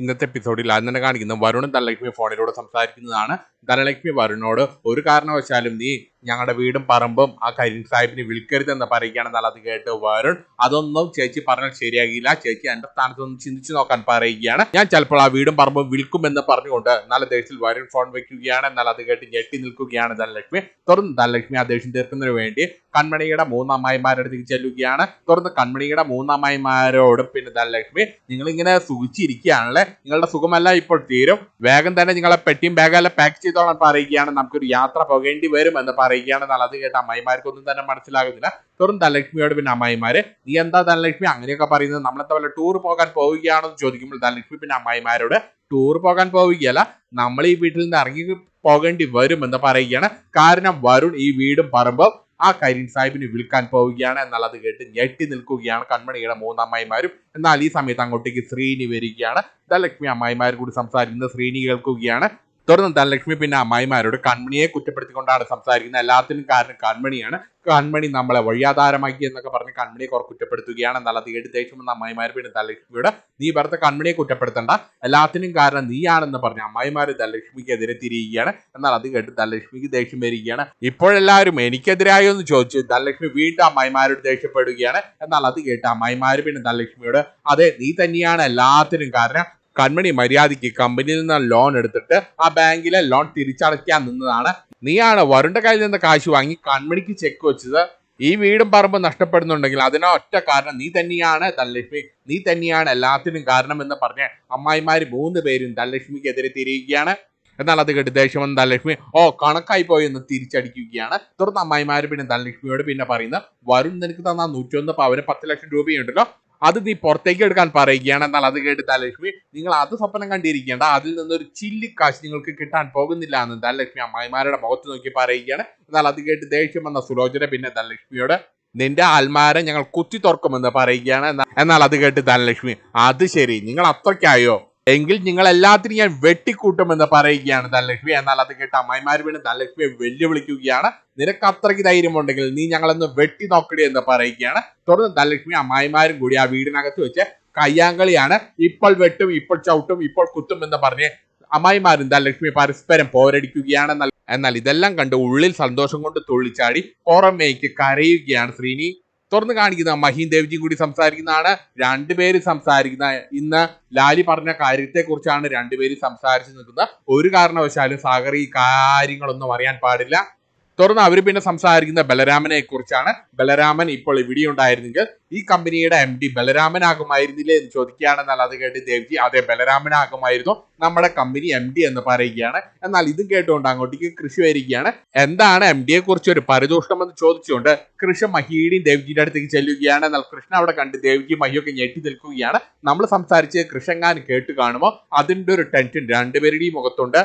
ഇന്നത്തെ എപ്പിസോഡിൽ ആദ്യം തന്നെ കാണിക്കുന്ന വരുണും ധനലക്ഷ്മി ഫോണിലൂടെ സംസാരിക്കുന്നതാണ്. ധനലക്ഷ്മി വരുണോട് ഒരു കാരണവശാലും നീ ഞങ്ങളുടെ വീടും പറമ്പും ആ കരീം സാഹിബിനെ വിൽക്കരുതെന്ന് പറയുകയാണെന്നാൽ അത് കേട്ട് വരുൺ അതൊന്നും ചേച്ചി പറഞ്ഞാൽ ശരിയാകില്ല. ചേച്ചി എന്റെ സ്ഥാനത്ത് ഒന്ന് ചിന്തിച്ചു നോക്കാൻ പറയുകയാണ്. ഞാൻ ചിലപ്പോൾ ആ വീടും പറമ്പും വിൽക്കുമെന്ന് പറഞ്ഞുകൊണ്ട് നല്ല ദേഷ്യത്തിൽ വരുൺ ഫോൺ വെക്കുകയാണ്. എന്നാൽ അത് കേട്ട് ഞെട്ടി നിൽക്കുകയാണ് ധനലക്ഷ്മി. തുറന്ന് ധനലക്ഷ്മി ആ ദേഷ്യം തീർക്കുന്നതിന് വേണ്ടി കൺമണിയുടെ മൂന്നമ്മായിമാരുടെ അടുത്തേക്ക് ചെല്ലുകയാണ്. തുറന്ന് കൺമണിയുടെ മൂന്നമ്മായിമാരോടും പിന്നെ ധനലക്ഷ്മി നിങ്ങൾ ഇങ്ങനെ സുഖിച്ചിരിക്കുകയാണല്ലേ? നിങ്ങളുടെ സുഖമല്ല ഇപ്പോൾ തീരും. വേഗം തന്നെ നിങ്ങളെ പെട്ടിയും ബാഗെല്ലാം പാക്ക് ചെയ്തോളാൻ പറയുകയാണ്. നമുക്കൊരു യാത്ര പോകേണ്ടി വരും എന്ന് പറയുകയാണ് എന്നാൽ അത് കേട്ട് അമ്മായിമാർക്കൊന്നും തന്നെ മനസ്സിലാകുന്നില്ല. തുറും ധനലക്ഷ്മിയോട് പിന്നെ അമ്മായിമാര് നീ എന്താ ധനലക്ഷ്മി? അങ്ങനെയൊക്കെ പറയുന്നത് നമ്മളെന്താ വല്ല ടൂർ പോകാൻ പോവുകയാണെന്ന് ചോദിക്കുമ്പോൾ ധനലക്ഷ്മി പിന്നെ അമ്മായിമാരോട് ടൂർ പോകാൻ പോവുകയല്ല നമ്മൾ ഈ വീട്ടിൽ നിന്ന് ഇറങ്ങി പോകേണ്ടി വരും എന്ന് പറയുകയാണ്. കാരണം വരുൺ ഈ വീടും പറമ്പും ആ കരീൻ സാഹിബിന് വിൽക്കാൻ പോവുകയാണ്. എന്നുള്ളത് കേട്ട് ഞെട്ടി നിൽക്കുകയാണ് കൺമണിയുടെ മൂന്നമ്മായിമാരും എന്നാൽ ഈ സമയത്ത് അങ്ങോട്ടേക്ക് ശ്രീനി വരികയാണ്. ധനലക്ഷ്മി അമ്മായിമാർ കൂടി സംസാരിക്കുന്നത് ശ്രീനി കേൾക്കുകയാണ്. തുടർന്ന് ധനലക്ഷ്മി പിന്നെ അമ്മായിമാരോട് കൺമണിയെ കുറ്റപ്പെടുത്തിക്കൊണ്ടാണ് സംസാരിക്കുന്നത്. എല്ലാത്തിനും കാരണം കൺമണിയാണ്. കൺമണി നമ്മളെ വഴിയാധാരമാക്കി എന്നൊക്കെ പറഞ്ഞ് കൺമണിയെ കുറെ കുറ്റപ്പെടുത്തുകയാണ് എന്നുള്ള അത് ദേഷ്യമെന്ന് അമ്മായിമാർ പിന്നെ ധനലക്ഷ്മിയോട് നീ ഭർത്ത കൺമണിയെ കുറ്റപ്പെടുത്തണ്ട. എല്ലാത്തിനും കാരണം നീയാണെന്ന് പറഞ്ഞ് അമ്മായിമാർ ധനലക്ഷ്മിക്കെതിരെ തിരിയുകയാണ്. എന്നാൽ അത് കേട്ട് ധനലക്ഷ്മിക്ക് ദേഷ്യം വരികയാണ്. ഇപ്പോഴെല്ലാവരും എനിക്കെതിരായോ എന്ന് ചോദിച്ച് ധനലക്ഷ്മി വീണ്ടും അമ്മായിമാരോട് ദേഷ്യപ്പെടുകയാണ്. എന്നാൽ അത് കേട്ട് അമ്മായിമാർ പിന്നെ ധനലക്ഷ്മിയോട് അതെ നീ തന്നെയാണ് എല്ലാത്തിനും കാരണം കൺമണി മര്യാദയ്ക്ക് കമ്പനിയിൽ നിന്ന് ലോൺ എടുത്തിട്ട് ആ ബാങ്കിലെ ലോൺ തിരിച്ചടയ്ക്കാൻ നിന്നതാണ്. നീയാണ് വരുണിന്റെ കയ്യിൽ നിന്ന് കാശ് വാങ്ങി കൺമണിക്ക് ചെക്ക് വെച്ചത്. ഈ വീടും പറമ്പും നഷ്ടപ്പെടുന്നുണ്ടെങ്കിൽ അതിന് ഒറ്റ കാരണം നീ തന്നെയാണ് ധനലക്ഷ്മി. നീ തന്നെയാണ് എല്ലാത്തിനും കാരണം എന്ന് പറഞ്ഞ് അമ്മായിമാർ മൂന്ന് പേരും ധനലക്ഷ്മിക്കെതിരെ തിരിയുകയാണ്. എന്നാൽ അത് കേട്ട് ദേഷ്യം വന്ന ഓ കണക്കായി പോയി എന്ന് തിരിച്ചടിക്കുകയാണ്. തുടർന്ന് അമ്മായിമാർ പിന്നെ ധനലക്ഷ്മിയോട് പിന്നെ പറയുന്നത് വരുൺ നിനക്ക് തന്ന നൂറ്റൊന്ന് പവന് പത്ത് ലക്ഷം രൂപയുണ്ടല്ലോ. അത് നീ പുറത്തേക്ക് എടുക്കാൻ പറയുകയാണ്. എന്നാൽ അത് കേട്ട് ധനലക്ഷ്മി നിങ്ങൾ അത് സ്വപ്നം കണ്ടിരിക്കേണ്ട. അതിൽ നിന്നൊരു ചില്ലി കാശ് നിങ്ങൾക്ക് കിട്ടാൻ പോകുന്നില്ല എന്ന് ധനലക്ഷ്മി അമ്മായിമാരുടെ മുഖത്ത് നോക്കി പറയുകയാണ്. എന്നാൽ അത് കേട്ട് ദേഷ്യം വന്ന സുലോചന പിന്നെ ധനലക്ഷ്മിയോട് നിന്റെ ആൽമാരെ ഞങ്ങൾ കുത്തി തുറക്കുമെന്ന് പറയുകയാണ് എന്നാൽ അത് കേട്ട് ധനലക്ഷ്മി അത് ശരി. നിങ്ങൾ അത്രയ്ക്കായോ? എങ്കിൽ നിങ്ങൾ എല്ലാത്തിനും ഞാൻ വെട്ടിക്കൂട്ടുമെന്ന് പറയുകയാണ് ധനലക്ഷ്മി എന്നാൽ അത് കേട്ട അമ്മായിമാർ വീണ് ധനലക്ഷ്മിയെ വെല്ലുവിളിക്കുകയാണ്. നിനക്ക് അത്രയ്ക്ക് ധൈര്യമുണ്ടെങ്കിൽ നീ ഞങ്ങളൊന്ന് വെട്ടി നോക്കടി എന്ന് പറയുകയാണ്. തുടർന്ന് ധനലക്ഷ്മി അമ്മായിമാരും കൂടി ആ വീടിനകത്ത് വെച്ച് കയ്യാങ്കളിയാണ്. ഇപ്പോൾ വെട്ടും ഇപ്പോൾ ചവിട്ടും ഇപ്പോൾ കുത്തും എന്ന് പറഞ്ഞ് അമ്മായിമാരും ധനലക്ഷ്മി പരസ്പരം പോരടിക്കുകയാണ്. എന്നാൽ ഇതെല്ലാം കണ്ട് ഉള്ളിൽ സന്തോഷം കൊണ്ട് തുള്ളിച്ചാടി പുറമേക്ക് കരയുകയാണ് ശ്രീനി. തുറന്ന് കാണിക്കുന്ന മഹീൻ ദേവ്ജി കൂടി സംസാരിക്കുന്നതാണ്. രണ്ടുപേര് സംസാരിക്കുന്ന ഇന്ന് ലാലി പറഞ്ഞ കാര്യത്തെ കുറിച്ചാണ് രണ്ടുപേരും സംസാരിച്ചു നിൽക്കുന്നത്. ഒരു കാരണവശാലും സാഗർ ഈ കാര്യങ്ങളൊന്നും അറിയാൻ പാടില്ല. തുടർന്ന് അവർ പിന്നെ സംസാരിക്കുന്ന ബലരാമനെ കുറിച്ചാണ്. ബലരാമൻ ഇപ്പോൾ ഇവിടെ ഉണ്ടായിരുന്നെങ്കിൽ ഈ കമ്പനിയുടെ എം ഡി ബലരാമനാകുമായിരുന്നില്ലേ എന്ന് ചോദിക്കുകയാണെന്നാൽ അത് കേട്ട് ദേവ്ജി അതെ ബലരാമനാകുമായിരുന്നു. നമ്മുടെ കമ്പനി എം ഡി എന്ന് പറയുകയാണ്. എന്നാൽ ഇതും കേട്ടുകൊണ്ട് അങ്ങോട്ടേക്ക് കൃഷി വരികയാണ്. എന്താണ് എം ഡിയെ കുറിച്ച് ഒരു പരിദൂഷണം എന്ന് ചോദിച്ചുകൊണ്ട് കൃഷി മഹിയുടെയും ദേവ്ജിയുടെ അടുത്തേക്ക് ചെല്ലുകയാണ്. എന്നാൽ കൃഷ്ണ അവിടെ കണ്ട് ദേവ്ജി മഹിയൊക്കെ ഞെട്ടി നിൽക്കുകയാണ്. നമ്മൾ സംസാരിച്ച് കൃഷങ്ങാൻ കേട്ട് കാണുമോ അതിന്റെ ഒരു ടെൻഷൻ രണ്ടുപേരുടെയും മുഖത്തുണ്ട്.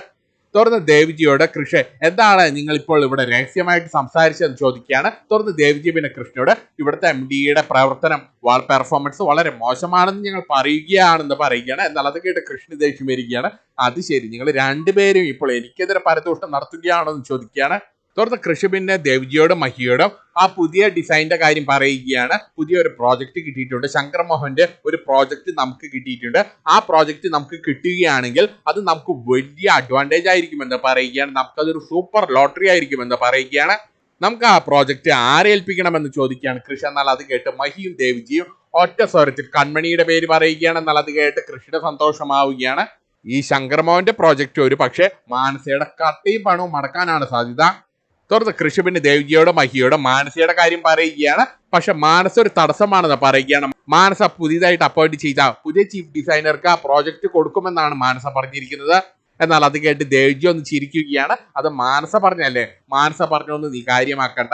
തുറന്ന് ദേവിജിയോട് കൃഷ്ണൻ എന്താണ് നിങ്ങൾ ഇപ്പോൾ ഇവിടെ രഹസ്യമായിട്ട് സംസാരിച്ചതെന്ന് ചോദിക്കുകയാണ്. തുറന്ന് ദേവിജി പിന്നെ കൃഷ്ണയോട് ഇവിടുത്തെ എം ഡിയുടെ പ്രവർത്തനം പെർഫോമൻസ് വളരെ മോശമാണെന്ന് ഞങ്ങൾ പറയുകയാണെന്ന് പറയുകയാണ്. എന്നാൽ അത് കേട്ട് കൃഷ്ണ ദേഷ്യം വരികയാണ്. അത് ശരി നിങ്ങൾ രണ്ടുപേരും ഇപ്പോൾ എനിക്കെതിരെ പരദൂഷണം നടത്തുകയാണോ എന്ന് ചോദിക്കുകയാണ്. തുടർന്ന് കൃഷി പിന്നെ ദേവ്ജിയോടും മഹിയോടും ആ പുതിയ ഡിസൈനിന്റെ കാര്യം പറയുകയാണ്. പുതിയ ഒരു പ്രോജക്റ്റ് കിട്ടിയിട്ടുണ്ട്. ശങ്കർ മോഹന്റെ ഒരു പ്രോജക്റ്റ് നമുക്ക് കിട്ടിയിട്ടുണ്ട്. ആ പ്രോജക്റ്റ് നമുക്ക് കിട്ടുകയാണെങ്കിൽ അത് നമുക്ക് വലിയ അഡ്വാന്റേജ് ആയിരിക്കുമെന്ന് പറയുകയാണ്. നമുക്കതൊരു സൂപ്പർ ലോട്ടറി ആയിരിക്കുമെന്ന് പറയുകയാണ്. നമുക്ക് ആ പ്രോജക്റ്റ് ആരെ ഏൽപ്പിക്കണമെന്ന് ചോദിക്കുകയാണ്. കൃഷി എന്നാൽ അത് കേട്ട് മഹിയും ദേവ്ജിയും ഒറ്റ സ്വരത്തിൽ കൺമണിയുടെ പേര് പറയുകയാണ്. എന്നാൽ അത് കേട്ട് കൃഷിയുടെ സന്തോഷമാവുകയാണ്. ഈ ശങ്കർമോഹന്റെ പ്രോജക്റ്റ് ഒരു പക്ഷേ മാനസയുടെ കട്ടയും പണവും മടക്കാനാണ് സാധ്യത. തുടർന്ന് കൃഷി പിന്നെ ദേവ്ജിയോട് മഹിയോട് മാനസയുടെ കാര്യം പറയുകയാണ്. പക്ഷെ മാനസ ഒരു തടസ്സമാണെന്ന് പറയുകയാണ്. മാനസ പുതിയതായിട്ട് അപ്പോയിന്റ് ചെയ്ത പുതിയ ചീഫ് ഡിസൈനർക്ക് ആ പ്രോജക്റ്റ് കൊടുക്കുമെന്നാണ് മാനസ പറഞ്ഞിരിക്കുന്നത്. എന്നാൽ അത് കേട്ട് ദേവിജി ഒന്ന് ചിരിക്കുകയാണ്. അത് മാനസ പറഞ്ഞല്ലേ? മാനസ പറഞ്ഞൊന്ന് നീ കാര്യമാക്കണ്ട.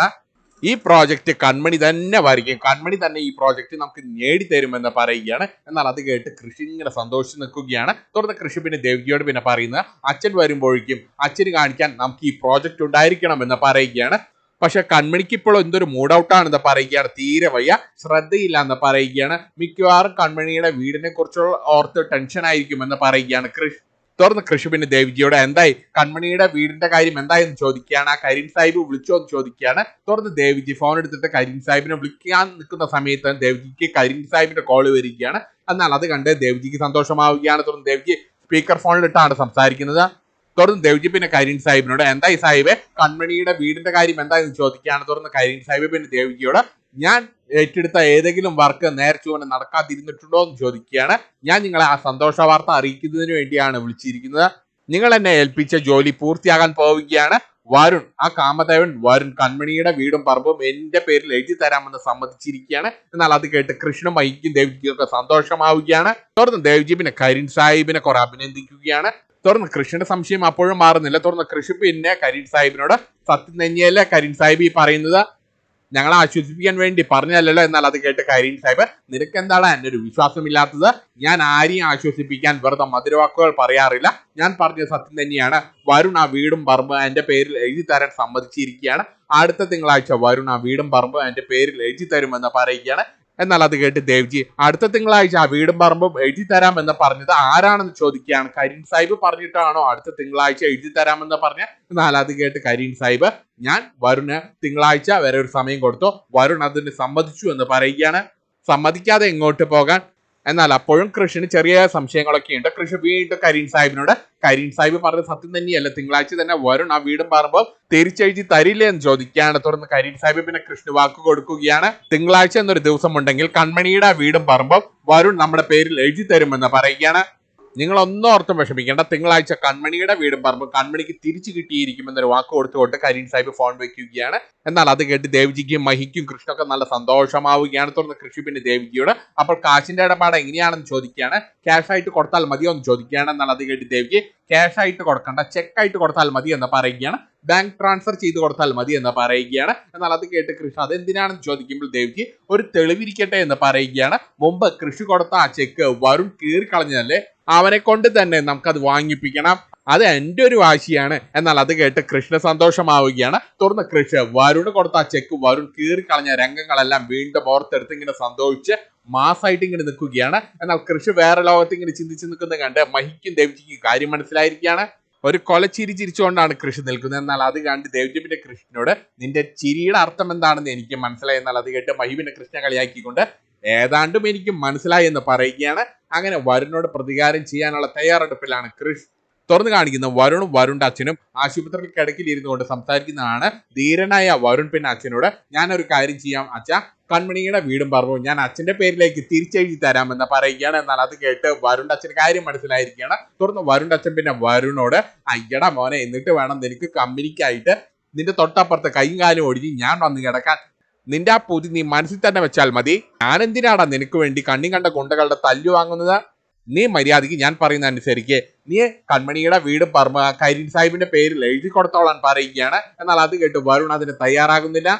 ഈ പ്രോജക്റ്റ് കൺമണി തന്നെ വരയ്ക്കും. കൺമണി തന്നെ ഈ പ്രോജക്റ്റ് നമുക്ക് നേടിത്തരുമെന്ന് പറയുകയാണ്. എന്നാൽ അത് കേട്ട് കൃഷി ഇങ്ങനെ സന്തോഷിച്ച് നിൽക്കുകയാണ്. തുടർന്ന് കൃഷി പിന്നെ ദേവികയോട് പിന്നെ പറയുന്നത് അച്ഛൻ വരുമ്പോഴേക്കും അച്ഛന് കാണിക്കാൻ നമുക്ക് ഈ പ്രോജക്റ്റ് ഉണ്ടായിരിക്കണം എന്ന് പറയുകയാണ്. പക്ഷെ കൺമണിക്ക് ഇപ്പോൾ എന്തൊരു മൂഡ് ഔട്ടാണെന്ന് പറയുകയാണ്. തീരെ വയ്യ. ശ്രദ്ധയില്ല എന്ന് പറയുകയാണ്. മിക്കവാറും കൺമണിയുടെ വീടിനെ കുറിച്ചുള്ള ഓർത്ത് ടെൻഷൻ ആയിരിക്കുമെന്ന് പറയുകയാണ് കൃഷി. തുറന്ന് കൃഷി പിന്നെ ദേവിജിയോട് എന്തായി? കൺമണിയുടെ വീടിന്റെ കാര്യം എന്തായി എന്ന് ചോദിക്കുകയാണ്. ആ കരീം സാഹിബ് വിളിച്ചോ എന്ന് ചോദിക്കുകയാണ്. തുറന്ന് ദേവിജി ഫോൺ എടുത്തിട്ട് കരീം സാഹിബിനെ വിളിക്കാൻ നിൽക്കുന്ന സമയത്ത് ദേവിജിക്ക് കരീം സാഹിബിന്റെ കോൾ വരികയാണ്. എന്നാൽ അത് കണ്ട് ദേവിജിക്ക് സന്തോഷമാവുകയാണ്. തുറന്ന് ദേവിജി സ്പീക്കർ ഫോണിലിട്ടാണ് സംസാരിക്കുന്നത്. തുടർന്ന് ദേവ്ജി പിന്നെ കരീം സാഹിബിനോട് എന്തായി സാഹിബ് കൺമണിയുടെ വീടിന്റെ കാര്യം എന്തായി എന്ന് ചോദിക്കുകയാണ്. തുടർന്ന് കരീം സാഹിബ് പിന്നെ ദേവ്ജിയോട് ഞാൻ ഏറ്റെടുത്ത ഏതെങ്കിലും വർക്ക് നേരെ ചുവനെ നടക്കാതിരുന്നിട്ടുണ്ടോ എന്ന് ചോദിക്കുകയാണ്. ഞാൻ നിങ്ങളെ ആ സന്തോഷ വാർത്ത അറിയിക്കുന്നതിന് വേണ്ടിയാണ് വിളിച്ചിരിക്കുന്നത്. നിങ്ങൾ എന്നെ ഏൽപ്പിച്ച ജോലി പൂർത്തിയാകാൻ പോവുകയാണ്. വരുൺ ആ കാമദേവൻ വരുൺ കൺമണിയുടെ വീടും പറമ്പും എന്റെ പേരിൽ എഴുതി തരാമെന്ന് സമ്മതിച്ചിരിക്കുകയാണ്. എന്നാൽ അത് കേട്ട് കൃഷ്ണ ഐക്യം ദേവ്ജിക്കും ഒക്കെ സന്തോഷമാവുകയാണ്. തുടർന്ന് ദേവ്ജി പിന്നെ കരീം സാഹിബിനെ കുറെ അഭിനന്ദിക്കുകയാണ്. തുടർന്ന് കൃഷ്ണന്റെ സംശയം അപ്പോഴും മാറുന്നില്ല. തുടർന്ന് കൃഷി പിന്നെ കരീം സാഹിബിനോട് സത്യം തന്നെയല്ലേ കരീം സാഹിബ് ഈ പറയുന്നത്? ഞങ്ങളെ ആശ്വസിപ്പിക്കാൻ വേണ്ടി പറഞ്ഞല്ലോ എന്നാൽ അത് കേട്ട് കരീം സാഹിബ് നിനക്ക് എന്താണ് എന്റെ ഒരു വിശ്വാസമില്ലാത്തത്? ഞാൻ ആരെയും ആശ്വസിപ്പിക്കാൻ വെറുതെ മധുരവാക്കുകൾ പറയാറില്ല. ഞാൻ പറഞ്ഞ സത്യം തന്നെയാണ്. വരുൺ ആ വീടും പറമ്പ് എന്റെ പേരിൽ എഴുതി തരാൻ സമ്മതിച്ചിരിക്കുകയാണ്. അടുത്ത തിങ്കളാഴ്ച വരുൺ ആ വീടും പറമ്പ് എന്റെ പേരിൽ എഴുതി തരുമെന്ന് പറയുകയാണ്. എന്നാൽ അത് കേട്ട് ദേവ്ജി അടുത്ത തിങ്കളാഴ്ച ആ വീടും പറമ്പും എഴുതി തരാം എന്ന് പറഞ്ഞത് ആരാണെന്ന് ചോദിക്കുകയാണ്. കരീം സാഹിബ് പറഞ്ഞിട്ടാണോ അടുത്ത തിങ്കളാഴ്ച എഴുതി തരാമെന്ന് പറഞ്ഞ എന്നാൽ അത് കേട്ട് കരീം സാഹിബ് ഞാൻ വരുണ് തിങ്കളാഴ്ച വരെ ഒരു സമയം കൊടുത്തു. വരുൺ അതിന് സമ്മതിച്ചു എന്ന് പറയുകയാണ്. സമ്മതിക്കാതെ എങ്ങോട്ട് പോകാൻ? എന്നാൽ അപ്പോഴും കൃഷിന് ചെറിയ സംശയങ്ങളൊക്കെ ഉണ്ട്. കൃഷി വീണ്ടും കരീം സാഹിബിനോട് കരീം സാഹിബ് പറഞ്ഞ സത്യം തന്നെയല്ല. തിങ്കളാഴ്ച തന്നെ വരും ആ വീടും പറയുമ്പോൾ തിരിച്ചെഴുതി തരില്ലേ എന്ന് ചോദിക്കുകയാണ്. തുടർന്ന് കരീം സാഹിബ് പിന്നെ കൃഷ്ണ വാക്ക് കൊടുക്കുകയാണ്. തിങ്കളാഴ്ച എന്നൊരു ദിവസം ഉണ്ടെങ്കിൽ കൺമണിയുടെ ആ വീടും പറയുമ്പോൾ വരുൺ നമ്മുടെ പേരിൽ എഴുതി തരുമെന്ന് പറയുകയാണ്. നിങ്ങൾ ഒന്നും ഓർത്തും വിഷമിക്കേണ്ട. തിങ്കളാഴ്ച കൺമണിയുടെ വീടും പറമ്പും കൺമണിക്ക് തിരിച്ചു കിട്ടിയിരിക്കുമെന്നൊരു വാക്ക് കൊടുത്തുകൊണ്ട് കരീം സാഹിബ് ഫോൺ വെക്കുകയാണ്. എന്നാൽ അത് കേട്ട് ദേവ്ജിക്കും മഹിക്കും കൃഷ്ണൊക്കെ നല്ല സന്തോഷമാവുകയാണ്. തുടർന്ന് കൃഷി പിന്നെ ദേവ്ജിയോട് അപ്പോൾ കാശിന്റെ ഇടപാട് എങ്ങനെയാണെന്ന് ചോദിക്കുകയാണ്. ക്യാഷ് ആയിട്ട് കൊടുത്താൽ മതിയോ എന്ന് ചോദിക്കുകയാണ്. എന്നാൽ അത് കേട്ട് ദേവ്ജി ക്യാഷ് ആയിട്ട് കൊടുക്കണ്ട ചെക്ക് ആയിട്ട് കൊടുത്താൽ മതി എന്ന് പറയുകയാണ്. ബാങ്ക് ട്രാൻസ്ഫർ ചെയ്ത് കൊടുത്താൽ മതി എന്ന് പറയുകയാണ്. എന്നാൽ അത് കേട്ട് കൃഷി അതെന്തിനാണെന്ന് ചോദിക്കുമ്പോൾ ദേവ്ജി ഒരു തെളിവിരിക്കട്ടെ എന്ന് പറയുകയാണ്. മുമ്പ് കൃഷി കൊടുത്ത ആ ചെക്ക് വരുൺ കീറിക്കളഞ്ഞതല്ലേ? അവനെ കൊണ്ട് തന്നെ നമുക്കത് വാങ്ങിപ്പിക്കണം. അത് എന്റെ ഒരു വാശിയാണ്. എന്നാൽ അത് കേട്ട് കൃഷ്ണ സന്തോഷമാവുകയാണ്. തുടർന്ന് കൃഷ്ണ വരുണ് കൊടുത്ത ആ ചെക്ക് വരുൺ കീറിക്കളഞ്ഞ രംഗങ്ങളെല്ലാം വീണ്ടും ഓർത്തെടുത്ത് ഇങ്ങനെ സന്തോഷിച്ച് മാസായിട്ട് ഇങ്ങനെ നിൽക്കുകയാണ്. എന്നാൽ കൃഷി വേറെ ലോകത്ത് ഇങ്ങനെ ചിന്തിച്ച് നിൽക്കുന്നത് കണ്ട് മഹിക്കും ദേവ്ജിക്കും കാര്യം മനസ്സിലായിരിക്കുകയാണ്. ഒരു കൊലച്ചിരി ചിരിച്ചുകൊണ്ടാണ് കൃഷി നിൽക്കുന്നത്. എന്നാൽ അത് കണ്ട് ദേവ്ജിബിന്റെ കൃഷ്ണനോട് നിന്റെ ചിരിയുടെ അർത്ഥം എന്താണെന്ന് എനിക്ക് മനസ്സിലായി. എന്നാൽ അത് കേട്ട് മഹിബിന്റെ കൃഷ്ണ കളിയാക്കിക്കൊണ്ട് ഏതാണ്ടും എനിക്ക് മനസ്സിലായി എന്ന് പറയുകയാണ്. അങ്ങനെ വരുണോട് പ്രതികാരം ചെയ്യാനുള്ള തയ്യാറെടുപ്പിലാണ് കൃഷ്. തുറന്നു കാണിക്കുന്ന വരുണും വരുണിന്റെ അച്ഛനും ആശുപത്രിയിൽ കിടക്കിൽ ഇരുന്നു കൊണ്ട് സംസാരിക്കുന്നതാണ് ധീരനായ വരുൺ പിന്നെ അച്ഛനോട്. ഞാനൊരു കാര്യം ചെയ്യാം അച്ഛ. കൺമണിയുടെ വീടും പറഞ്ഞു. ഞാൻ അച്ഛന്റെ പേരിലേക്ക് തിരിച്ചെഴുതി തരാമെന്ന് പറയുകയാണ്. എന്നാൽ അത് കേട്ട് വരുണിന്റെ അച്ഛൻ കാര്യം മനസ്സിലായിരിക്കുകയാണ്. തുടർന്ന് വരുണിന്റെ അച്ഛൻ പിന്നെ വരുണോട് അയ്യടാ മോനെ എന്നിട്ട് വേണം നിനക്ക് കമ്പനിക്കായിട്ട് നിന്റെ തൊട്ടപ്പുറത്ത് കൈയും കാലും ഒടിഞ്ഞ് ഞാൻ വന്ന് കിടക്കാൻ നിന്റെ ആ പൊതി നീ മനസ്സിൽ തന്നെ വെച്ചാൽ മതി. ഞാൻ എന്തിനാടാ നിനക്ക് വേണ്ടി കണ്ണി കണ്ട ഗുണ്ടകളുടെ തല്ലു വാങ്ങുന്നത്? നീ മര്യാദയ്ക്ക് ഞാൻ പറയുന്ന അനുസരിച്ച് നീ കൺമണിയുടെ വീട് പറമ്പ് കരീൻ കരീം സാഹിബിന്റെ പേരിൽ എഴുതി കൊടുത്തോളാൻ പറയുകയാണ്. എന്നാൽ അത് കേട്ട് വരുൺ അതിന് തയ്യാറാകുന്നില്ല.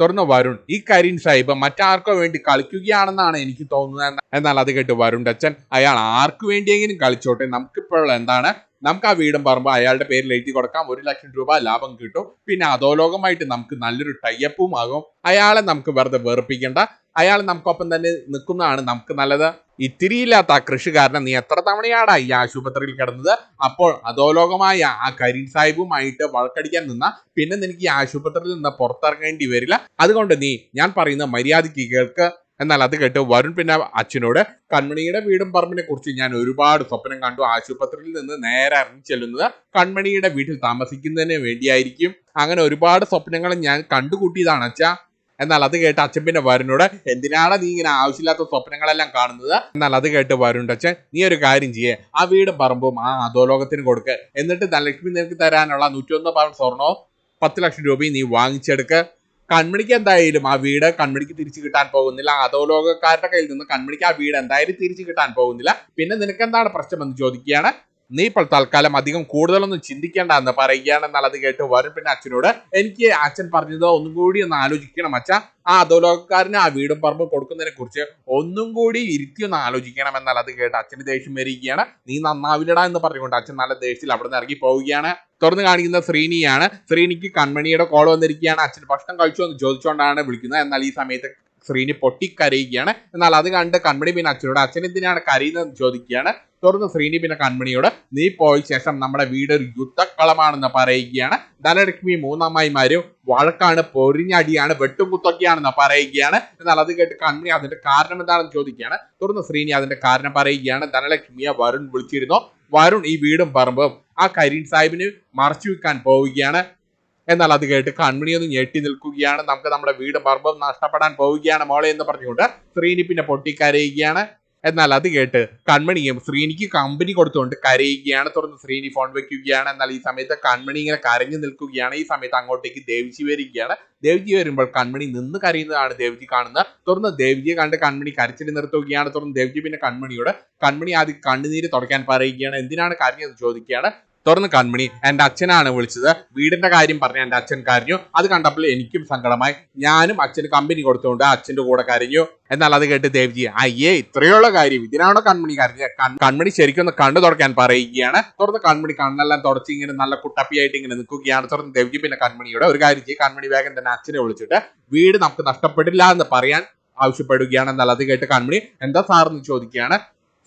തുറന്ന് വരുൺ ഈ കരീൻ സാഹിബ് മറ്റാർക്കോ വേണ്ടി കളിക്കുകയാണെന്നാണ് എനിക്ക് തോന്നുന്നത്. എന്നാൽ അത് കേട്ട് വരുൺ അച്ഛൻ അയാൾ ആർക്കു വേണ്ടിയെങ്കിലും കളിച്ചോട്ടെ. നമുക്കിപ്പോഴുള്ള എന്താണ് നമുക്ക് ആ വീടും പറമ്പും അയാളുടെ പേരിൽ എഴുതി കൊടുക്കാം. ഒരു ലക്ഷം രൂപ ലാഭം കിട്ടും. പിന്നെ അധോലോകമായിട്ട് നമുക്ക് നല്ലൊരു ടൈപ്പും ആകും അയാളെ നമുക്ക് വെറുതെ വെറുപ്പിക്കണ്ട. അയാൾ നമുക്കൊപ്പം തന്നെ നിൽക്കുന്നതാണ് നമുക്ക് നല്ലത്. ഇത്തിരിയില്ലാത്ത ആ കൃഷിക്കാരനെ നീ എത്ര തവണയാടാ ഈ ആശുപത്രിയിൽ കിടന്നത്? അപ്പോൾ അധോലോകമായ ആ കരീം സാഹിബുമായിട്ട് വഴക്കടിക്കാൻ നിന്ന പിന്നെ നിനക്ക് ഈ ആശുപത്രിയിൽ നിന്ന് പുറത്തിറങ്ങേണ്ടി വരില്ല. അതുകൊണ്ട് നീ ഞാൻ പറയുന്ന മര്യാദയ്ക്ക് കേൾക്ക്. എന്നാൽ അത് കേട്ട് വരുൺ പിന്നെ അച്ഛനോട് കൺമണിയുടെ വീടും പറമ്പിനെ കുറിച്ച് ഞാൻ ഒരുപാട് സ്വപ്നം കണ്ടു. ആശുപത്രിയിൽ നിന്ന് നേരെ ഇറങ്ങി ചെല്ലുന്നത് കൺമണിയുടെ വീട്ടിൽ താമസിക്കുന്നതിന് വേണ്ടിയായിരിക്കും. അങ്ങനെ ഒരുപാട് സ്വപ്നങ്ങൾ ഞാൻ കണ്ടുകൂട്ടിയതാണ് അച്ഛാ. എന്നാൽ അത് കേട്ട് അച്ഛൻ പിന്നെ വരുണോട് എന്തിനാണ് നീ ഇങ്ങനെ ആവശ്യമില്ലാത്ത സ്വപ്നങ്ങളെല്ലാം കാണുന്നത്? എന്നാൽ അത് കേട്ട് വരുണ്ട് അച്ഛൻ നീ ഒരു കാര്യം ചെയ്യേ. ആ വീടും പറമ്പും ആ അധോലോകത്തിന് കൊടുക്ക്. എന്നിട്ട് ധനലക്ഷ്മി നിനക്ക് തരാനുള്ള നൂറ്റൊന്ന് പവൻ സ്വർണവും പത്ത് ലക്ഷം രൂപയും നീ വാങ്ങിച്ചെടുക്ക്. കൺമണിക്ക് എന്തായാലും ആ വീട് കൺമണിക്ക് തിരിച്ചു കിട്ടാൻ പോകുന്നില്ല. അധോലോകക്കാരുടെ കയ്യിൽ നിന്ന് കൺമണിക്ക് ആ വീട് എന്തായാലും തിരിച്ചു കിട്ടാൻ പോകുന്നില്ല. പിന്നെ നിനക്ക് എന്താണ് പ്രശ്നമെന്ന് ചോദിക്കുകയാണ്. നീ ഇപ്പോൾ തൽക്കാലം അധികം കൂടുതലൊന്നും ചിന്തിക്കേണ്ട എന്ന് പറയുകയാണ് എന്നാൽ അത് കേട്ട് വരും. പിന്നെ അച്ഛനോട് എനിക്ക് അച്ഛൻ പറഞ്ഞത് ഒന്നും കൂടി ഒന്ന് ആലോചിക്കണം അച്ഛ. ആ അധോലോകക്കാരന് ആ വീടും പറമ്പും കൊടുക്കുന്നതിനെ കുറിച്ച് ഒന്നും കൂടി ഇരുത്തി ഒന്ന് ആലോചിക്കണം എന്നാൽ അത് കേട്ട് അച്ഛന് ദേഷ്യം വരികയാണ്. നീ നന്നാവില്ലടാ എന്ന് പറഞ്ഞുകൊണ്ട് അച്ഛൻ നല്ല ദേഷ്യത്തിൽ അവിടെ നിന്ന് ഇറങ്ങി പോവുകയാണ്. തുറന്ന് കാണിക്കുന്ന ശ്രീനിയാണ്. ശ്രീനിക്ക് കൺമണിയുടെ കോൾ വന്നിരിക്കുകയാണ്. അച്ഛൻ ഭക്ഷണം കഴിച്ചു എന്ന് ചോദിച്ചുകൊണ്ടാണ് വിളിക്കുന്നത്. എന്നാൽ ഈ സമയത്ത് ശ്രീനി പൊട്ടിക്കരയുകയാണ്. എന്നാൽ അത് കണ്ട് കൺമണി പിന്നെ അച്ഛനോട് അച്ഛൻ എന്തിനാണ് കരയുന്നതെന്ന് ചോദിക്കുകയാണ്. തുറന്ന് ശ്രീനി പിന്നെ കൺമണിയോട് നീ പോയ ശേഷം നമ്മുടെ വീട് ഒരു യുദ്ധക്കളമാണെന്ന് പറയുകയാണ്. ധനലക്ഷ്മി മൂന്നമ്മായിമാരും വഴക്കാണ് പൊരിഞ്ഞടിയാണ്. വെട്ടുകുത്തൊക്കെയാണെന്ന് പറയുകയാണ്. എന്നാൽ അത് കേട്ട് കൺമണി അതിന്റെ കാരണം എന്താണെന്ന് ചോദിക്കുകയാണ്. തുടർന്ന് ശ്രീനി അതിന്റെ കാരണം പറയുകയാണ്. ധനലക്ഷ്മിയെ വരുൺ വിളിച്ചിരുന്നു. വരുൺ ഈ വീടും പറമ്പും. ആ കരീൻ സാഹിബിന് മറച്ചു വെക്കാൻ പോവുകയാണ്. എന്നാൽ അത് കേട്ട് കൺമണി ഒന്ന് ഞെട്ടി നിൽക്കുകയാണ്. നമുക്ക് നമ്മുടെ വീടും പറമ്പും നഷ്ടപ്പെടാൻ പോവുകയാണ് മോളെ എന്ന് പറഞ്ഞുകൊണ്ട് ശ്രീനി പിന്നെ പൊട്ടിക്കരയുകയാണ്. എന്നാൽ അത് കേട്ട് കൺമണിയും ശ്രീനിക്ക് കമ്പനി കൊടുത്തുകൊണ്ട് കരയുകയാണ് തുറന്ന് ശ്രീനി ഫോൺ വെക്കുകയാണ്. എന്നാൽ ഈ സമയത്ത് കൺമണി ഇങ്ങനെ കരഞ്ഞു നിൽക്കുകയാണ്. ഈ സമയത്ത് അങ്ങോട്ടേക്ക് ദേവിജി വരികയാണ്. ദേവിജി വരുമ്പോൾ കൺമണി നിന്ന് കരയുന്നതാണ് ദേവിജി കാണുന്നത്. തുറന്ന് ദേവിജിയെ കണ്ട് കൺമണി കരച്ചിൽ നിർത്തുകയാണ്. തുറന്ന് ദേവിജി പിന്നെ കൺമണിയോട് കൺമണി ആദ്യം കണ്ണുനീര് തുടയ്ക്കാൻ പറയുകയാണ്. എന്തിനാണ് കരഞ്ഞത് ചോദിക്കുകയാണ്. തുറന്ന് കൺമണി എന്റെ അച്ഛനാണ് വിളിച്ചത്. വീടിന്റെ കാര്യം പറഞ്ഞ് എന്റെ അച്ഛൻ കരഞ്ഞു. അത് കണ്ടപ്പോൾ എനിക്കും സങ്കടമായി. ഞാനും അച്ഛന് കമ്പനി കൊടുത്തുകൊണ്ട് അച്ഛന്റെ കൂടെ കരഞ്ഞു. എന്നാൽ അത് കേട്ട് ദേവ്ജി അയ്യേ ഇത്രയുള്ള കാര്യം. ഇതിനാണോ കൺമണി കരഞ്ഞത്? കൺ- കൺമണി ശരിക്കും ഒന്ന് കണ്ടു തുറക്കാൻ പറയുകയാണ്. തുറന്ന് കൺമണി കണ്ണെല്ലാം തുടച്ച് ഇങ്ങനെ നല്ല കുട്ടപ്പിയായിട്ട് ഇങ്ങനെ നിൽക്കുകയാണ്. തുറന്ന് ദേവ്ജി പിന്നെ കൺമണിയുടെ ഒരു കാര്യം ചെയ്യും. കൺമണി വേഗം തന്നെ അച്ഛനെ വിളിച്ചിട്ട് വീട് നമുക്ക് നഷ്ടപ്പെടില്ല എന്ന് പറയാൻ ആവശ്യപ്പെടുകയാണ്. എന്നാൽ അത് കേട്ട് കൺമണി എന്താ സാറെന്ന് ചോദിക്കുകയാണ്.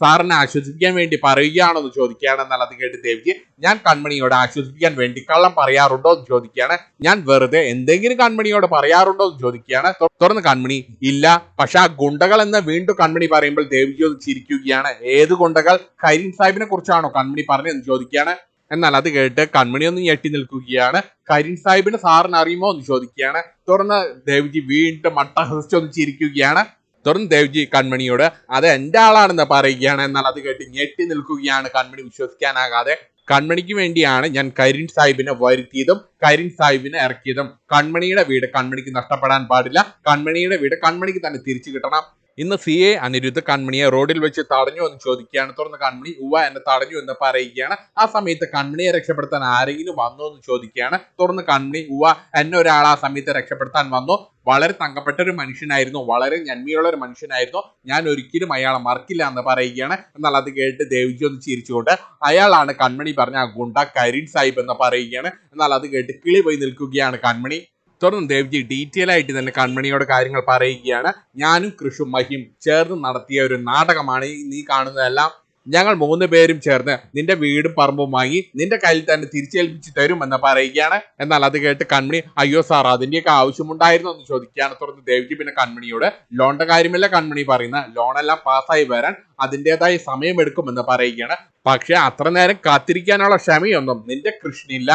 സാറിനെ ആശ്വസിപ്പിക്കാൻ വേണ്ടി പറയുകയാണോ എന്ന് ചോദിക്കുകയാണ് അത് കേട്ട് ദേവിജി ഞാൻ കൺമണിയോട് ആശ്വസിപ്പിക്കാൻ വേണ്ടി കള്ളം പറയാറുണ്ടോ? എന്ന് ചോദിക്കുകയാണ്. ഞാൻ വെറുതെ എന്തെങ്കിലും കൺമണിയോട് പറയാറുണ്ടോ? എന്ന് ചോദിക്കുകയാണ്. തുറന്ന് കൺമണി ഇല്ല പക്ഷെ ആ ഗുണ്ടകൾ എന്ന് വീണ്ടും കൺമണി പറയുമ്പോൾ ഒന്ന് ചിരിക്കുകയാണ്. ഏത് ഗുണ്ടകൾ? കരീം സാഹിബിനെ കുറിച്ചാണോ കൺമണി പറഞ്ഞതെന്ന് ചോദിക്കുകയാണ്. എന്നാൽ അത് കേട്ട് കൺമണി ഒന്ന് ഞെട്ടി നിൽക്കുകയാണ്. കരീം സാഹിബിന് സാറിന് അറിയുമോ? എന്ന് ചോദിക്കുകയാണ്. തുറന്ന് ദേവിജി വീണ്ടും അട്ടഹസിച്ചൊന്ന് ചിരിക്കുകയാണ്. തുറന്ന് ദേവ്ജി കൺമണിയോട് അത് എന്റെ ആളാണെന്ന് പറയുകയാണ്. എന്നാൽ അത് കേട്ട് ഞെട്ടി നിൽക്കുകയാണ് കൺമണി വിശ്വസിക്കാനാകാതെ. കൺമണിക്ക് വേണ്ടിയാണ് ഞാൻ കരിൻ സാഹിബിനെ വരുത്തിയതും കരിൻ സാഹിബിനെ ഇറക്കിയതും. കൺമണിയുടെ വീട് കൺമണിക്ക് നഷ്ടപ്പെടാൻ പാടില്ല. കൺമണിയുടെ വീട് കൺമണിക്ക് തന്നെ തിരിച്ചു കിട്ടണം. ഇന്ന് സി എ അനിരുദ്ധ കൺമണിയെ റോഡിൽ വെച്ച് തടഞ്ഞു എന്ന് ചോദിക്കുകയാണ്. തുറന്ന് കൺമണി ഉവ എന്നെ തടഞ്ഞു എന്ന് പറയുകയാണ്. ആ സമയത്ത് കൺമണിയെ രക്ഷപ്പെടുത്താൻ ആരെങ്കിലും വന്നോ എന്ന് ചോദിക്കുകയാണ്. തുറന്ന് കൺമണി ഉവ എന്നെ ഒരാൾ ആ സമയത്ത് രക്ഷപ്പെടുത്താൻ വന്നു? വളരെ തങ്കപ്പെട്ട ഒരു മനുഷ്യനായിരുന്നു. വളരെ നന്മയുള്ള ഒരു മനുഷ്യനായിരുന്നു. ഞാൻ ഒരിക്കലും അയാളെ മറക്കില്ല എന്ന് പറയുകയാണ്. എന്നാൽ അത് കേട്ട് ദേവിജി ഒന്ന് ചിരിച്ചുകൊണ്ട് അയാളാണ് കൺമണി പറഞ്ഞ ആ ഗുണ്ട കരീൻ സാഹിബ് എന്ന് പറയുകയാണ്. എന്നാൽ അത് കേട്ട് കിളി പോയി നിൽക്കുകയാണ് കൺമണി. തുടർന്ന് ദേവ്ജി ഡീറ്റെയിൽ ആയിട്ട് തന്നെ കൺമണിയോട് കാര്യങ്ങൾ പറയുകയാണ്. ഞാനും കൃഷും മഹിയും ചേർന്ന് നടത്തിയ ഒരു നാടകമാണ് നീ കാണുന്നതെല്ലാം. ഞങ്ങൾ മൂന്ന് പേരും ചേർന്ന് നിന്റെ വീടും പറമ്പും വാങ്ങി നിന്റെ കയ്യിൽ തന്നെ തിരിച്ചേൽപ്പിച്ച് തരുമെന്ന് പറയുകയാണ്. എന്നാൽ അത് കേട്ട് കൺമണി അയ്യോ സാർ അതിന്റെയൊക്കെ ആവശ്യമുണ്ടായിരുന്നു എന്ന് ചോദിക്കുകയാണ്. തുടർന്ന് ദേവ്ജി പിന്നെ കൺമണിയോട് ലോണിന്റെ കാര്യമല്ല? കൺമണി പറയുന്ന ലോണെല്ലാം പാസ്സായി വരാൻ അതിന്റെതായ സമയമെടുക്കുമെന്ന് പറയുകയാണ്. പക്ഷെ അത്ര നേരം കാത്തിരിക്കാനുള്ള ക്ഷമയൊന്നും നിന്റെ കൃഷ്ണില്ല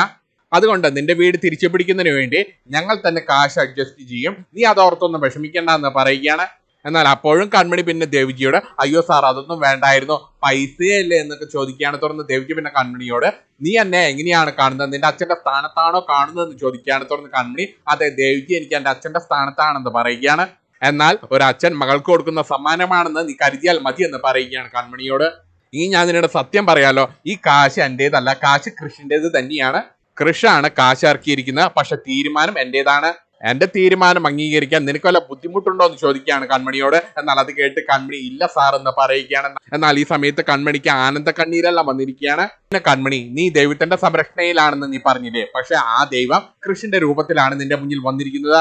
അതുകൊണ്ട് നിന്റെ വീട് തിരിച്ചു പിടിക്കുന്നതിന് വേണ്ടി ഞങ്ങൾ തന്നെ കാശ് അഡ്ജസ്റ്റ് ചെയ്യും. നീ അതോർത്തൊന്നും വിഷമിക്കേണ്ട എന്ന് പറയുകയാണ്. എന്നാൽ അപ്പോഴും കൺമണി പിന്നെ ദേവിജിയോട് അയ്യോ സാർ അതൊന്നും വേണ്ടായിരുന്നു. പൈസയല്ലേ? എന്നൊക്കെ ചോദിക്കുകയാണ്. തുറന്ന് ദേവിജി പിന്നെ കൺമണിയോട് നീ എന്നെ എങ്ങനെയാണ് കാണുന്നത്? നിന്റെ അച്ഛന്റെ സ്ഥാനത്താണോ കാണുന്നതെന്ന്? ചോദിക്കുകയാണ്. തുറന്ന് കൺമണി അതെ ദേവിജി എനിക്ക് എന്റെ അച്ഛന്റെ സ്ഥാനത്താണെന്ന് പറയുകയാണ്. എന്നാൽ ഒരു അച്ഛൻ മകൾക്ക് കൊടുക്കുന്ന സമ്മാനമാണെന്ന് നീ കരുതിയാൽ മതി എന്ന് പറയുകയാണ് കൺമണിയോട്. ഇനി ഞാൻ നിന്നോട് സത്യം പറയാലോ ഈ കാശ് എന്റെതല്ല കാശ് കൃഷിന്റെത് തന്നെയാണ്. കൃഷാണ് കാശാർക്കിയിരിക്കുന്നത്. പക്ഷെ തീരുമാനം എന്റേതാണ്? എന്റെ തീരുമാനം അംഗീകരിക്കാൻ നിനക്ക് വല്ല ബുദ്ധിമുട്ടുണ്ടോ എന്ന് ചോദിക്കുകയാണ് കൺമണിയോട്. എന്നാൽ അത് കേട്ട് കൺമണി ഇല്ല സാർ എന്ന് പറയുകയാണ്. എന്നാൽ ഈ സമയത്ത് കൺമണിക്ക് ആനന്ദ കണ്ണീരെല്ലാം വന്നിരിക്കുകയാണ്. പിന്നെ കൺമണി നീ ദൈവത്തിന്റെ സംരക്ഷണയിലാണെന്ന് നീ പറഞ്ഞില്ലേ? പക്ഷെ ആ ദൈവം കൃഷിന്റെ രൂപത്തിലാണ് നിന്റെ മുന്നിൽ വന്നിരിക്കുന്നത്.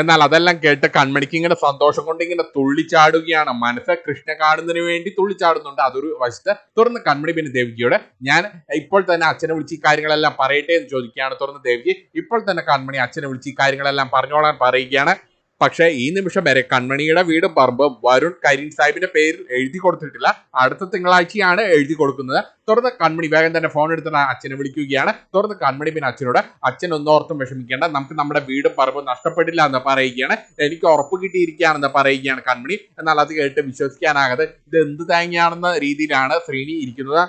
എന്നാൽ അതെല്ലാം കേട്ട് കൺമണിക്ക് ഇങ്ങനെ സന്തോഷം കൊണ്ട് ഇങ്ങനെ തുള്ളിച്ചാടുകയാണ്. മനസ്സ് കൃഷ്ണ കാണുന്നതിന് വേണ്ടി തുള്ളിച്ചാടുന്നുണ്ട്. അതൊരു വശത്ത്. തുറന്ന് കൺമണി പിന്നെ ദേവിജിയോട് ഞാൻ ഇപ്പോൾ തന്നെ അച്ഛനെ വിളിച്ച് ഈ കാര്യങ്ങളെല്ലാം പറയട്ടെ എന്ന് ചോദിക്കുകയാണ്. തുറന്ന് ദേവിജി ഇപ്പോൾ തന്നെ കൺമണി അച്ഛനെ വിളിച്ച് ഈ കാര്യങ്ങളെല്ലാം പറഞ്ഞോളാൻ പറയുകയാണ്. പക്ഷേ ഈ നിമിഷം വരെ കൺമണിയുടെ വീടും പറമ്പും വരുൺ കരീം സാഹിബിന്റെ പേരിൽ എഴുതി കൊടുത്തിട്ടില്ല. അടുത്ത തിങ്കളാഴ്ചയാണ് എഴുതി കൊടുക്കുന്നത്. തുറന്ന് കൺമണി വേഗം തന്നെ ഫോൺ എടുത്തിട്ട് അച്ഛനെ വിളിക്കുകയാണ്. തുറന്ന് കൺമണി പിന്നെ അച്ഛനോട് അച്ഛൻ ഒന്നോർത്തും വിഷമിക്കേണ്ട. നമുക്ക് നമ്മുടെ വീടും പറമ്പും നഷ്ടപ്പെടില്ല എന്ന് പറയുകയാണ്. എനിക്ക് ഉറപ്പ് കിട്ടിയിരിക്കുകയാണെന്ന് പറയുകയാണ് കൺമണി. എന്നാൽ അത് കേട്ട് വിശ്വസിക്കാനാകാതെ ഇത് എന്ത് തേങ്ങയാണെന്ന രീതിയിലാണ് ശ്രീനി ഇരിക്കുന്നത്.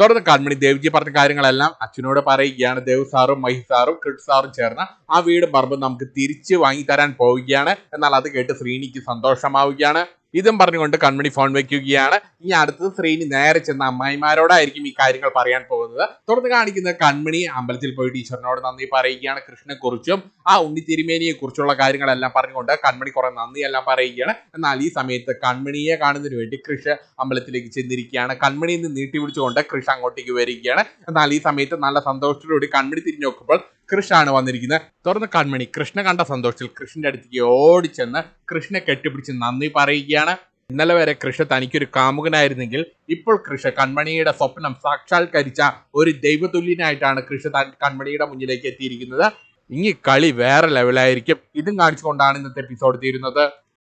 തുടർന്ന് കൺമണി ദേവ്ജി പറഞ്ഞ കാര്യങ്ങളെല്ലാം അച്ഛനോട് പറയുകയാണ്. ദേവ് സാറും മഹി സാറും ക്രിഡ് സാറും ചേർന്ന് ആ വീടും പറമ്പും നമുക്ക് തിരിച്ച് വാങ്ങി തരാൻ പോവുകയാണ്. എന്നാൽ അത് കേട്ട് ശ്രീനിക്ക് സന്തോഷമാവുകയാണ്. ഇതും പറഞ്ഞുകൊണ്ട് കൺമണി ഫോൺ വെക്കുകയാണ്. ഇനി അടുത്തത് ശ്രീനി നേരെ ചെന്ന അമ്മായിമാരോടായിരിക്കും ഈ കാര്യങ്ങൾ പറയാൻ പോകുന്നത്. തുടർന്ന് കാണിക്കുന്നത് കൺമണി അമ്പലത്തിൽ പോയി ടീച്ചറിനോട് നന്ദി പറയുകയാണ്. കൃഷ്ണനെ കുറിച്ചും ആ ഉണ്ണി തിരുമേനിയെ കുറിച്ചുള്ള കാര്യങ്ങളെല്ലാം പറഞ്ഞുകൊണ്ട് കൺമണി കുറെ നന്ദിയെല്ലാം പറയുകയാണ്. എന്നാൽ ഈ സമയത്ത് കൺമണിയെ കാണുന്നതിന് വേണ്ടി കൃഷ് അമ്പലത്തിലേക്ക് ചെന്നിരിക്കുകയാണ്. കൺമണി നിന്ന് നീട്ടി വിളിച്ചുകൊണ്ട് കൃഷ് അങ്ങോട്ടേക്ക് വരികയാണ്. എന്നാൽ ഈ സമയത്ത് നല്ല സന്തോഷത്തോടുകൂടി കൺമണി തിരിഞ്ഞു നോക്കുമ്പോൾ കൃഷ്ണാണ് വന്നിരിക്കുന്നത്. തുറന്ന് കൺമണി കൃഷ്ണ കണ്ട സന്തോഷത്തിൽ കൃഷ്ണന്റെ അടുത്തേക്ക് ഓടിച്ചെന്ന് കൃഷ്ണനെ കെട്ടിപ്പിടിച്ച് നന്ദി പറയുകയാണ്. ഇന്നലെ വരെ കൃഷ തനിക്കൊരു കാമുകനായിരുന്നെങ്കിൽ ഇപ്പോൾ കൃഷ കൺമണിയുടെ സ്വപ്നം സാക്ഷാത്കരിച്ച ഒരു ദൈവതുല്യനായിട്ടാണ് കൃഷ കൺമണിയുടെ മുന്നിലേക്ക് എത്തിയിരിക്കുന്നത്. ഇനി കളി വേറെ ലെവലായിരിക്കും ഇതും കാണിച്ചുകൊണ്ടാണ് ഇന്നത്തെ എപ്പിസോഡ് തീരുന്നത്.